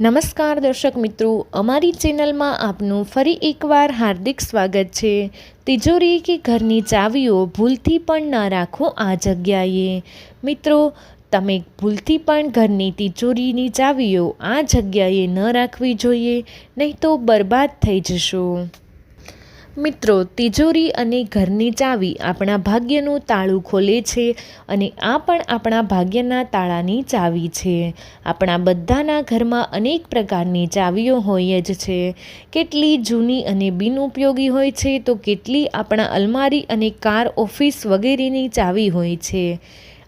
નમસ્કાર દર્શક મિત્રો, અમારી ચેનલમાં આપનું ફરી એકવાર હાર્દિક સ્વાગત છે. તિજોરી કે ઘરની ચાવીઓ ભૂલથી પણ ન રાખો આ જગ્યાએ. મિત્રો, તમે ભૂલથી પણ ઘરની તિજોરીની ચાવીઓ આ જગ્યાએ ન રાખવી જોઈએ, નહીં તો બરબાદ થઈ જશો. મિત્રો, તિજોરી અને ઘરની ચાવી આપણા ભાગ્યનું તાળું ખોલે છે અને આ પણ આપણા ભાગ્યના તાળાની ચાવી છે. આપણા બધાના ઘરમાં અનેક પ્રકારની ચાવીઓ હોય જ છે. કેટલી જૂની અને બિનઉપયોગી હોય છે તો કેટલી આપણા અલમારી અને કાર ઓફિસ વગેરેની ચાવી હોય છે.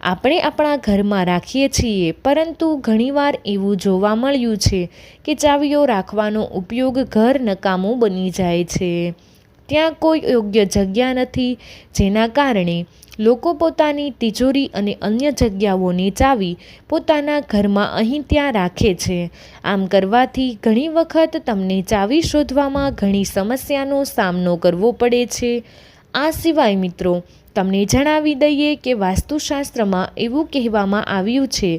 આપણે આપણા ઘરમાં રાખીએ છીએ, પરંતુ ઘણીવાર એવું જોવા મળ્યું છે કે ચાવીઓ રાખવાનો ઉપયોગ ઘર નકામું બની જાય છે. ત્યાં કોઈ યોગ્ય જગ્યા નથી, જેના કારણે લોકો પોતાની તિજોરી અને અન્ય જગ્યાઓની ચાવી પોતાના ઘરમાં અહીં ત્યાં રાખે છે. આમ કરવાથી ઘણી વખત તમને ચાવી શોધવામાં ઘણી સમસ્યાનો સામનો કરવો પડે છે. આ સિવાય મિત્રો તમને જણાવી દઈએ કે વાસ્તુશાસ્ત્રમાં એવું કહેવામાં આવ્યું છે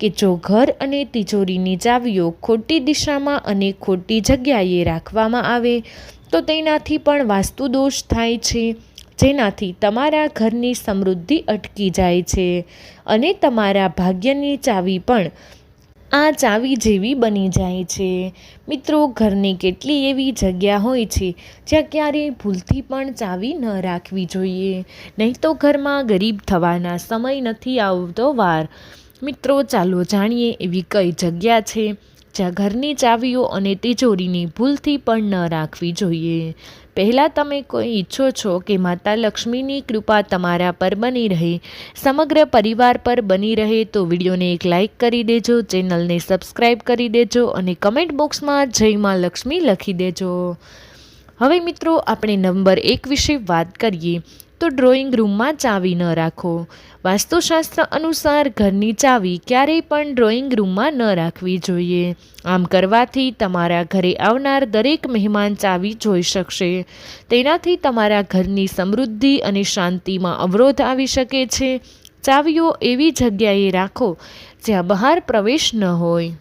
કે જો ઘર અને તિજોરીની ચાવીઓ ખોટી દિશામાં અને ખોટી જગ્યાએ રાખવામાં આવે, તો તેનાથી પણ વાસ્તુદોષ થાય છે. જેનાથી તમારા ઘરની સમૃદ્ધિ અટકી જાય છે અને તમારા ભાગ્યની ચાવી પણ આ ચાવી જેવી બની જાય છે. મિત્રો, ઘરની કેટલી એવી જગ્યા હોય છે જ્યાં ક્યારેય ભૂલથી પણ ચાવી ન રાખવી જોઈએ. નહીં તો ઘરમાં ગરીબ થવાના સમય નથી આવતો વાર. મિત્રો, ચાલો જાણીએ એવી કઈ જગ્યા છે ઘરની ચાવીઓ અને તિજોરીની ભૂલથી પણ ન રાખવી જોઈએ. પહેલાં તમે કોઈ ઈચ્છો છો કે માતા લક્ષ્મીની કૃપા તમારા પર બની રહે, સમગ્ર પરિવાર પર બની રહે, તો વિડીયોને એક લાઇક કરી દેજો, ચેનલને સબસ્ક્રાઈબ કરી દેજો અને કમેન્ટ બોક્સમાં જય માં લક્ષ્મી લખી દેજો. હવે મિત્રો, આપણે નંબર એક વિશે વાત કરીએ. તો ડ્રોઈંગ રૂમમાં ચાવી ન રાખો. વાસ્તુશાસ્ત્ર અનુસાર ઘરની ચાવી ક્યારેય પણ ડ્રોઈંગ રૂમમાં ન રાખવી જોઈએ. આમ કરવાથી તમારા ઘરે આવનાર દરેક મહેમાન ચાવી જોઈ શકશે. તેનાથી તમારા ઘરની સમૃદ્ધિ અને શાંતિમાં અવરોધ આવી શકે છે. ચાવીઓ એવી જગ્યાએ રાખો જ્યાં બહાર પ્રવેશ ન હોય.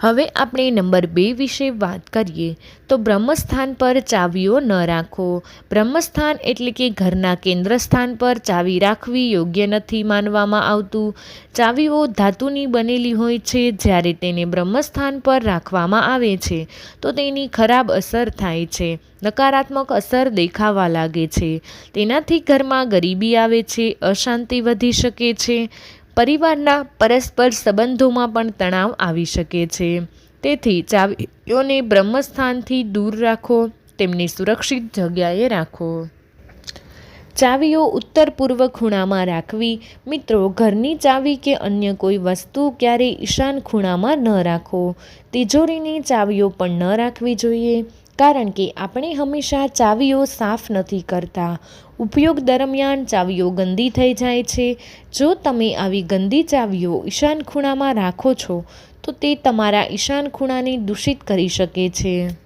હવે આપણે નંબર બે વિશે વાત કરીએ તો બ્રહ્મસ્થાન પર ચાવીઓ ન રાખો. બ્રહ્મસ્થાન એટલે કે ઘરના કેન્દ્ર સ્થાન પર ચાવી રાખવી યોગ્ય નથી માનવામાં આવતું. ચાવીઓ ધાતુની બનેલી હોય છે જ્યારે તેને બ્રહ્મસ્થાન પર રાખવામાં આવે છે તો તેની ખરાબ અસર થાય છે, નકારાત્મક અસર દેખાવા લાગે છે. તેનાથી ઘરમાં ગરીબી આવે છે, અશાંતિ વધી શકે છે પરિવારના પરસ્પર સંબંધોમાં પણ તણાવ આવી શકે છે. તેથી ચાવીઓને બ્રહ્મસ્થાનથી દૂર રાખો, તેમને સુરક્ષિત જગ્યાએ રાખો. ચાવીઓ ઉત્તર પૂર્વ ખૂણામાં રાખવી. મિત્રો, ઘરની ચાવી કે અન્ય કોઈ વસ્તુ ક્યારેય ઈશાન ખૂણામાં ન રાખો. તિજોરીની ચાવીઓ પણ ન રાખવી જોઈએ. કારણ કે આપણે હંમેશા ચાવીઓ સાફ નથી કરતા. ઉપયોગ દરમિયાન ચાવીઓ ગંદી થઈ જાય છે. જો તમે આવી ગંદી ચાવીઓ ઈશાન ખૂણામાં રાખો છો, તો તે તમારા ઈશાન ખૂણાને દૂષિત કરી શકે છે.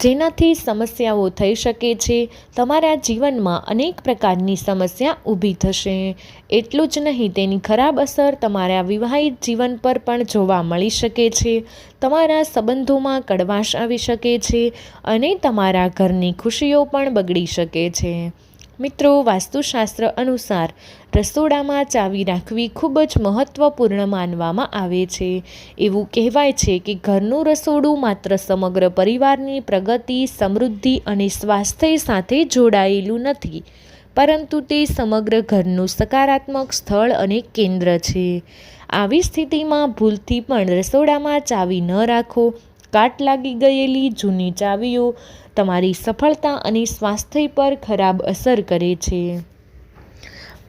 જેનાથી સમસ્યાઓ થઈ શકે છે. તમારા જીવનમાં અનેક પ્રકારની સમસ્યા ઊભી થશે. એટલું જ નહીં, તેની ખરાબ અસર તમારા વિવાહિત જીવન પર પણ જોવા મળી શકે છે. તમારા સંબંધોમાં કડવાશ આવી શકે છે અને તમારા ઘરની ખુશીઓ પણ બગડી શકે છે. મિત્રો, વાસ્તુશાસ્ત્ર અનુસાર રસોડામાં ચાવી રાખવી ખૂબ જ મહત્ત્વપૂર્ણ માનવામાં આવે છે. એવું કહેવાય છે કે ઘરનું રસોડું માત્ર સમગ્ર પરિવારની પ્રગતિ, સમૃદ્ધિ અને સ્વાસ્થ્ય સાથે જોડાયેલું નથી, પરંતુ તે સમગ્ર ઘરનું સકારાત્મક સ્થળ અને કેન્દ્ર છે. આવી સ્થિતિમાં ભૂલથી પણ રસોડામાં ચાવી ન રાખો કાટ લાગી ગયેલી જૂની ચાવીઓ તમારી સફળતા અને સ્વાસ્થ્ય પર ખરાબ અસર કરે છે.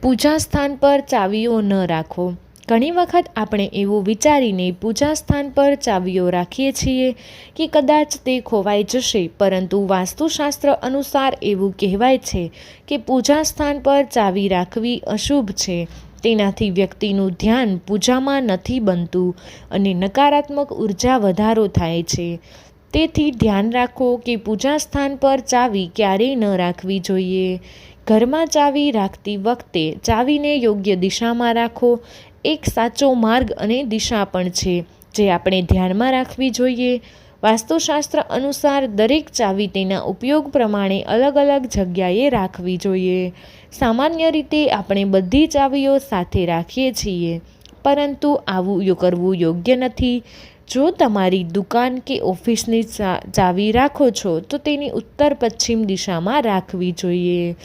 પૂજા સ્થાન પર ચાવીઓ ન રાખો. ઘણી વખત આપણે એવું વિચારીને પૂજા સ્થાન પર ચાવીઓ રાખીએ છીએ કે કદાચ તે ખોવાઈ જશે, પરંતુ વાસ્તુશાસ્ત્ર અનુસાર એવું કહેવાય છે કે પૂજા સ્થાન પર ચાવી રાખવી અશુભ છે. તેનાથી વ્યક્તિનું ધ્યાન પૂજામાં નથી બનતું અને નકારાત્મક ઊર્જા વધારો થાય છે. તેથી ધ્યાન રાખો કે પૂજા સ્થાન પર ચાવી ક્યારેય ન રાખવી જોઈએ. ઘરમાં ચાવી રાખતી વખતે ચાવીને યોગ્ય દિશામાં રાખો. એક સાચો માર્ગ અને દિશા પણ છે જે આપણે ધ્યાનમાં રાખવી જોઈએ. વાસ્તુશાસ્ત્ર અનુસાર દરેક ચાવી તેના ઉપયોગ પ્રમાણે અલગ અલગ જગ્યાએ રાખવી જોઈએ. સામાન્ય રીતે આપણે બધી ચાવીઓ સાથે રાખીએ છીએ, પરંતુ આવું કરવું યોગ્ય નથી. જો તમારી દુકાન કે ઓફિસની ચાવી રાખો છો, તો તેની ઉત્તર પશ્ચિમ દિશામાં રાખવી જોઈએ.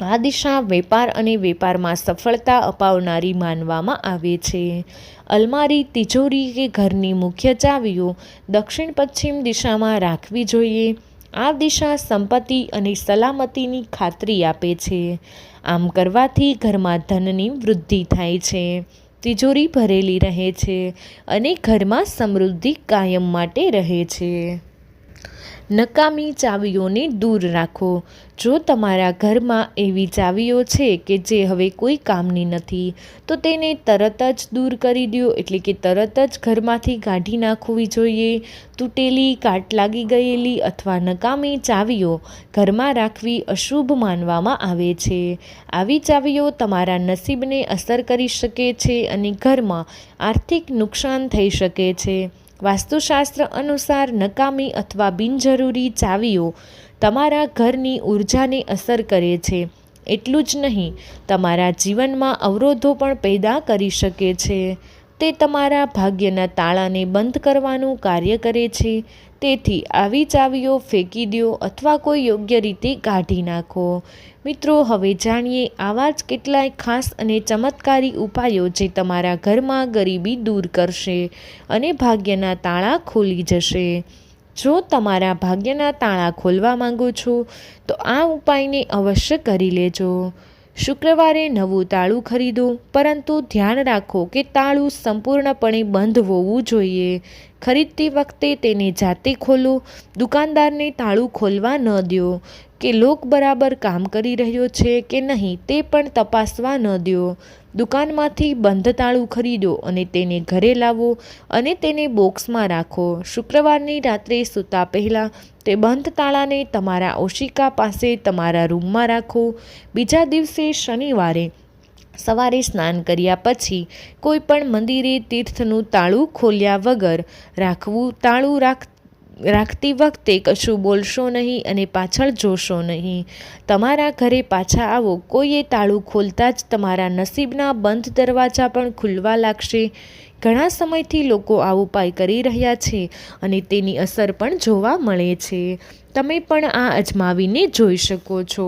આ દિશા વેપાર અને વેપારમાં સફળતા અપાવનારી માનવામાં આવે છે. અલમારી, તિજોરી કે ઘરની મુખ્ય ચાવીઓ દક્ષિણ પશ્ચિમ દિશામાં રાખવી જોઈએ. આ દિશા સંપત્તિ અને સલામતીની ખાતરી આપે છે. આમ કરવાથી ઘરમાં ધનની વૃદ્ધિ થાય છે. તિજોરી ભરેલી રહે છે અને ઘરમાં સમૃદ્ધિ કાયમ માટે રહે છે. નકામી ચાવીઓને દૂર રાખો. જો તમારા ઘરમાં એવી ચાવીઓ છે કે જે હવે કોઈ કામની નથી, તો તેને તરત જ દૂર કરી દો. એટલે કે તરત જ ઘરમાંથી કાઢી નાખવી જોઈએ. તૂટેલી, કાટ લાગી ગયેલી અથવા નકામી ચાવીઓ ઘરમાં રાખવી અશુભ માનવામાં આવે છે. આવી ચાવીઓ તમારા નસીબને અસર કરી શકે છે અને ઘરમાં આર્થિક નુકસાન થઈ શકે છે. વાસ્તુશાસ્ત્ર અનુસાર નકામી અથવા બિનજરૂરી ચાવીઓ તમારા ઘરની ઉર્જાને અસર કરે છે. એટલું જ નહીં, તમારા જીવનમાં અવરોધો પણ પેદા કરી શકે છે. તે તમારા ભાગ્યના તાળાને બંધ કરવાનું કાર્ય કરે છે. તેથી આવી ચાવીઓ ફેંકી દો અથવા કોઈ યોગ્ય રીતે કાઢી નાખો. મિત્રો, હવે જાણીએ આવા જ કેટલાય ખાસ અને ચમત્કારી ઉપાયો જે તમારા ઘરમાં ગરીબી દૂર કરશે અને ભાગ્યના તાળા ખોલી જશે. જો તમારા ભાગ્યના તાળા ખોલવા માંગો છો, તો આ ઉપાયને અવશ્ય કરી લેજો. શુક્રવારે નવું તાળું ખરીદો પરંતુ ધ્યાન રાખો કે તાળું સંપૂર્ણપણે બંધ હોવું જોઈએ. ખરીદતી વખતે તેને જાતે ખોલો, દુકાનદારને તાળું ખોલવા ન દો કે લોક બરાબર કામ કરી રહ્યો છે કે નહીં તે પણ તપાસવા ન દો. દુકાનમાંથી બંધ તાળું ખરીદો અને તેને ઘરે લાવો અને તેને બોક્સમાં રાખો. શુક્રવારની રાત્રે સૂતા પહેલાં તે બંધ તાળાને તમારા ઓશિકા પાસે તમારા રૂમમાં રાખો. બીજા દિવસે શનિવારે સવારે સ્નાન કર્યા પછી કોઈ પણ મંદિરે તીર્થનું તાળું ખોલ્યા વગર રાખવું, તાળું રાખ, રાખતી વખતે કશું બોલશો નહીં અને પાછળ જોશો નહીં. તમારા ઘરે પાછા આવો. કોઈએ તાળું ખોલતા જ તમારા નસીબના બંધ દરવાજા પણ ખુલવા લાગશે. ઘણા સમયથી લોકો આ ઉપાય કરી રહ્યા છે અને તેની અસર પણ જોવા મળે છે. તમે પણ આ અજમાવીને જોઈ શકો છો.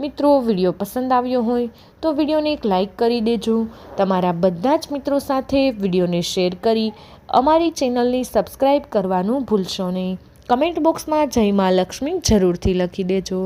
મિત્રો, વીડિયો પસંદ આવ્યો હોય તો વિડીયોને એક લાઈક કરી દેજો. તમારા બધા જ મિત્રો સાથે વિડીયોને શેર કરી અમારી ચેનલને સબસ્ક્રાઈબ કરવાનું ભૂલશો નહીં. કમેન્ટ બોક્સમાં જય મા લક્ષ્મી જરૂરથી લખી દેજો.